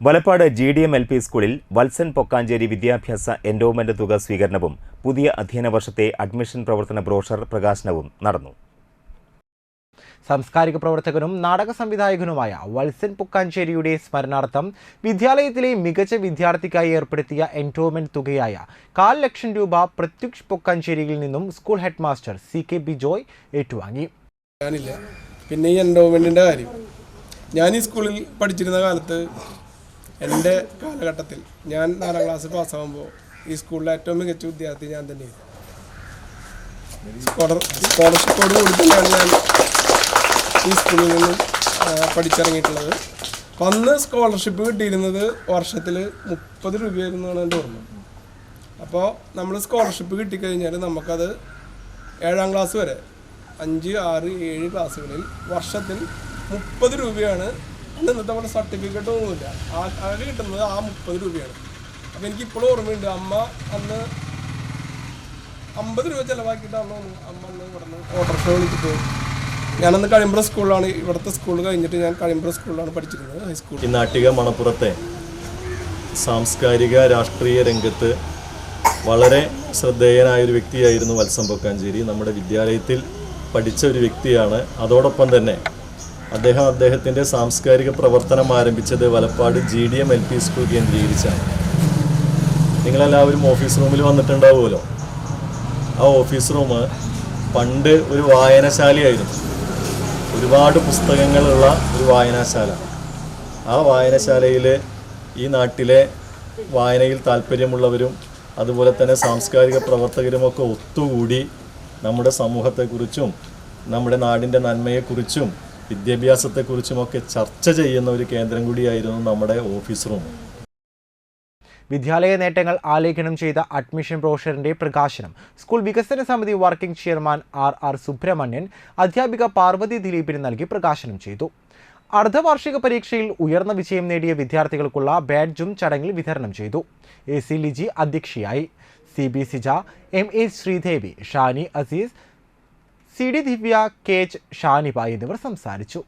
Valappad G D M L P സ്കൂളിൽ വത്സൻ പൊക്കാഞ്ചേരി വിദ്യാഭ്യാസ endowment തുക സ്വീകരണവും പുതിയ അധ്യയന വർഷത്തെ അഡ്മിഷൻ പ്രവർത്തന ബ്രോഷർ പ്രകാശനവും നടന്നു. സാംസ്കാരിക പ്രവർത്തകനും നാടക സംവിധായകനുമായ വത്സൻ പൊക്കാഞ്ചേരിയുടെ സ്മരണാർത്ഥം വിദ്യാലയത്തിലെ മികച്ച വിദ്യാർത്ഥിക്കായി ഏർപ്പെടുത്തിയ എൻഡോമെന്റ് തുകയായ കാൽ ലക്ഷം രൂപ പ്രത്യുഷ് പൊക്കാഞ്ചേരിയിൽ നിന്നും school head master C K B Joy ഏറ്റുവാങ്ങി. പിന്നെ ഈ എൻഡോമെന്റിന്റെ കാര്യം. ഞാൻ ഈ സ്കൂളിൽ പഠിച്ചിരുന്ന കാലത്ത് എന്റെ കാലഘട്ടത്തിൽ ഞാൻ നാലാം ക്ലാസ് പാസ്സാകുമ്പോൾ ഈ സ്കൂളിലെ ഏറ്റവും മികച്ച വിദ്യാർത്ഥി ഞാൻ തന്നെയായിരുന്നു. സ്കോളർ സ്കോളർഷിപ്പോട് കൂടി തന്നെയാണ് ഞാൻ ഈ സ്കൂളിൽ നിന്നും പഠിച്ചിറങ്ങിയിട്ടുള്ളത്. അന്ന് സ്കോളർഷിപ്പ് കിട്ടിയിരുന്നത് വർഷത്തിൽ മുപ്പത് രൂപയായിരുന്നാണ് എന്റെ ഓർമ്മ. അപ്പോൾ നമ്മൾ സ്കോളർഷിപ്പ് കിട്ടിക്കഴിഞ്ഞാൽ നമുക്കത് ഏഴാം ക്ലാസ് വരെ അഞ്ച് ആറ് ഏഴ് ക്ലാസ്സുകളിൽ വർഷത്തിൽ മുപ്പത് രൂപയാണ് അന്ന് നമ്മുടെ സർട്ടിഫിക്കറ്റ് ഒന്നുമില്ല. ആകെ കിട്ടുന്നത് ആ മുപ്പത് രൂപയാണ്. അപ്പോൾ എനിക്ക് ഇപ്പോഴും ഓർമ്മയുണ്ട് അമ്മ അന്ന് അമ്പത് രൂപ ചിലവാക്കിയിട്ടാണ് അമ്മ അന്ന് ഇവിടുന്ന് ഓട്ടോറിക്ഷ വിളിച്ചിട്ട് ഞാനന്ന് കഴിമ്പ്ര സ്കൂളിലാണ്. ഇവിടുത്തെ സ്കൂൾ കഴിഞ്ഞിട്ട് ഞാൻ കഴിമ്പ്ര സ്കൂളിലാണ് പഠിച്ചിരുന്നത് ഹൈസ്കൂൾ ഈ നാട്ടിക മണപ്പുറത്തെ സാംസ്കാരിക രാഷ്ട്രീയ രംഗത്ത് വളരെ ശ്രദ്ധേയനായ ഒരു വ്യക്തിയായിരുന്നു വത്സം പൊക്കാഞ്ചേരി. നമ്മുടെ വിദ്യാലയത്തിൽ പഠിച്ച ഒരു വ്യക്തിയാണ്. അതോടൊപ്പം തന്നെ അദ്ദേഹം അദ്ദേഹത്തിന്റെ സാംസ്കാരിക പ്രവർത്തനം ആരംഭിച്ചത് Valappad G D M L P school കേന്ദ്രീകരിച്ചാണ്. നിങ്ങളെല്ലാവരും ഓഫീസ് റൂമിൽ വന്നിട്ടുണ്ടാവുമല്ലോ. ആ ഓഫീസ് റൂം പണ്ട് ഒരു വായനശാലയായിരുന്നു. ഒരുപാട് പുസ്തകങ്ങളുള്ള ഒരു വായനശാല. ആ വായനശാലയിൽ ഈ നാട്ടിലെ വായനയിൽ താല്പര്യമുള്ളവരും അതുപോലെ തന്നെ സാംസ്കാരിക പ്രവർത്തകരുമൊക്കെ ഒത്തുകൂടി നമ്മുടെ സമൂഹത്തെക്കുറിച്ചും നമ്മുടെ നാടിന്റെ നന്മയെക്കുറിച്ചും വിദ്യാഭ്യാസത്തെക്കുറിച്ചുമൊക്കെ ചർച്ച ചെയ്യുന്ന ഒരു കേന്ദ്രം കൂടിയായിരുന്നു നമ്മുടെ ഓഫീസ് റൂം. വിദ്യാലയ നേട്ടങ്ങൾ ആലേഖനം ചെയ്ത അഡ്മിഷൻ ബ്രോഷറിന്റെ പ്രകാശനം. സ്കൂൾ വികസന സമിതി working chairman R R Subramanian അധ്യാപിക പാർവതി ദിലീപിന് നൽകി പ്രകാശനം ചെയ്തു. അർദ്ധവാർഷിക പരീക്ഷയിൽ ഉയർന്ന വിജയം നേടിയ വിദ്യാർത്ഥികൾക്കുള്ള ബാഡ്ജും ചടങ്ങിൽ വിതരണം ചെയ്തു. എ സി ലിജി അധ്യക്ഷയായി. C B Sija M A Sreedevi Shani Aziz C D Divya K H Shaniba എന്നിവർ സംസാരിച്ചു